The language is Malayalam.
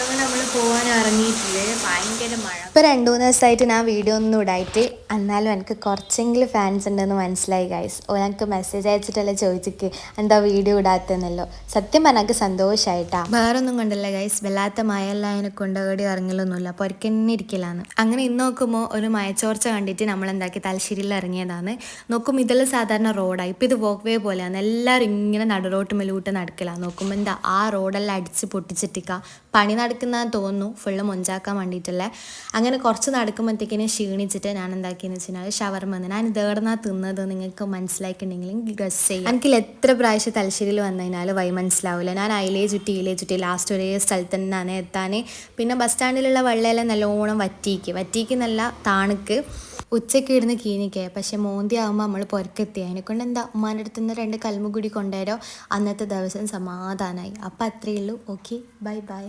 നമ്മൾ പോകാൻ ഇറങ്ങിയിട്ടില്ലേ ഭയങ്കര മഴ. ഇപ്പോൾ രണ്ട് മൂന്ന് ദിവസമായിട്ട് ഞാൻ വീഡിയോ ഒന്നും ഇടായിട്ട് എന്നാലും എനിക്ക് കുറച്ചെങ്കിലും ഫാൻസ് ഉണ്ടെന്ന് മനസ്സിലായി ഗൈസ് ഓ എനിക്ക് മെസ്സേജ് അയച്ചിട്ടല്ല ചോദിച്ചിക്ക് എന്താ വീഡിയോ ഇടാത്തെന്നല്ലോ. സത്യം പറഞ്ഞാൽ എനിക്ക് സന്തോഷമായിട്ടാ വേറൊന്നും കൊണ്ടല്ല ഗൈസ് വല്ലാത്ത മഴയെല്ലാം അതിനെ കൊണ്ടുപോയി ഇറങ്ങലൊന്നുമില്ല. അപ്പോൾ ഒരിക്കന്നെ ഇരിക്കലാന്ന് അങ്ങനെ ഇന്ന് നോക്കുമ്പോൾ ഒരു മയച്ചോർച്ച കണ്ടിട്ട് നമ്മൾ എന്താക്കി തലശ്ശേരിയിൽ ഇറങ്ങിയതാണ്. നോക്കുമ്പോൾ ഇതെല്ലാം സാധാരണ റോഡാണ് ഇപ്പൊ ഇത് വോക്ക് വേ പോലെയാണ്. എല്ലാവരും ഇങ്ങനെ നടുറോട്ട് മേലൂട്ട് നടക്കലാണ് നോക്കുമ്പോൾ എന്താ ആ റോഡെല്ലാം അടിച്ച് പൊട്ടിച്ചിട്ടിക്ക. പണി നടക്കുന്നതെന്ന് തോന്നുന്നു. ഫുള്ള് മൊഞ്ചാക്കാൻ വേണ്ടിയിട്ടല്ലേ അങ്ങനെ കുറച്ച് നടക്കുമ്പോഴത്തേക്കിനെ ക്ഷീണിച്ചിട്ട് ഞാൻ എന്താക്കിയെന്ന് വെച്ച് കഴിഞ്ഞാൽ ഷവർമ ഞാൻ ഇതേടന്നാ തിന്നത് നിങ്ങൾക്ക് മനസ്സിലാക്കിയിട്ടുണ്ടെങ്കിൽ ഗസ് ചെയ്യും. എനിക്കിൽ എത്ര പ്രാവശ്യം തലശ്ശേരിയിൽ വന്നു കഴിഞ്ഞാൽ വൈ മനസ്സിലാവില്ല. ഞാൻ അയിലേ ചുറ്റി ഇലേ ചുറ്റി ലാസ്റ്റ് ഒരേ സ്ഥലത്ത് തന്നെയാണ് എത്താൻ. പിന്നെ ബസ് സ്റ്റാൻഡിലുള്ള വെള്ളമെല്ലാം നല്ലോണം വറ്റിക്ക്. വറ്റിക്ക് നല്ല താണുക്ക്. ഉച്ചയ്ക്ക് ഇടുന്ന് കീനിക്കേ പക്ഷെ മോന്തി ആകുമ്പോൾ നമ്മൾ പുറക്കെത്തി അതിനെക്കൊണ്ട് എന്താ? ഉമ്മാന്റെ അടുത്ത് നിന്ന് രണ്ട് കൽമുകുടി കൊണ്ടുവരോ? അന്നത്തെ ദിവസം സമാധാനമായി അപ്പം അത്രയേ ഉള്ളൂ. Okay bye bye